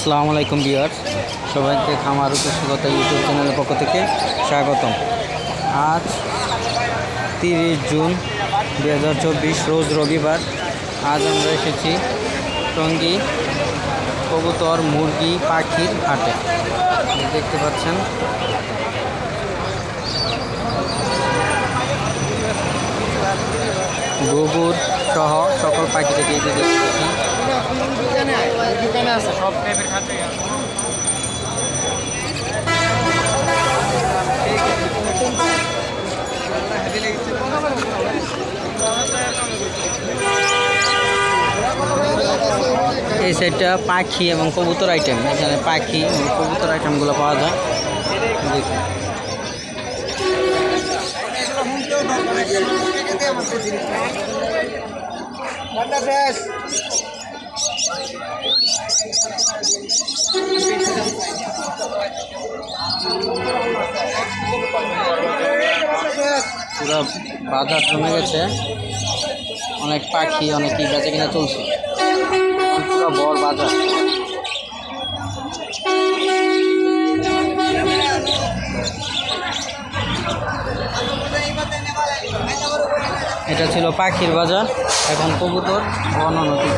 আসসালামু আলাইকুম বিয়ার সবাইকে খামার উপস্থিত ইউটিউব চ্যানেলের পক্ষ থেকে স্বাগতম। আজ তিরিশ জুন দু হাজার চব্বিশ, রোজ রবিবার। আজ আমরা এসেছি টঙ্গী কবুতর, মুরগি, পাখির হাটে। দেখতে পাচ্ছেন। গোবর সহ সকল পাখি থেকে এই খাদ্য এই সাইডটা পাখি এবং কবুতর আইটেম এখানে পাখি এবং কবুতর আইটেমগুলো পাওয়া যায়। দেখুন পুরো বাজার জমে গেছে। অনেক পাখি অনেক কি বেচা কিনা চলছে। পুরো বড় বাজার এটা ছিল পাখির বাজার এখন কবুতর ও নদী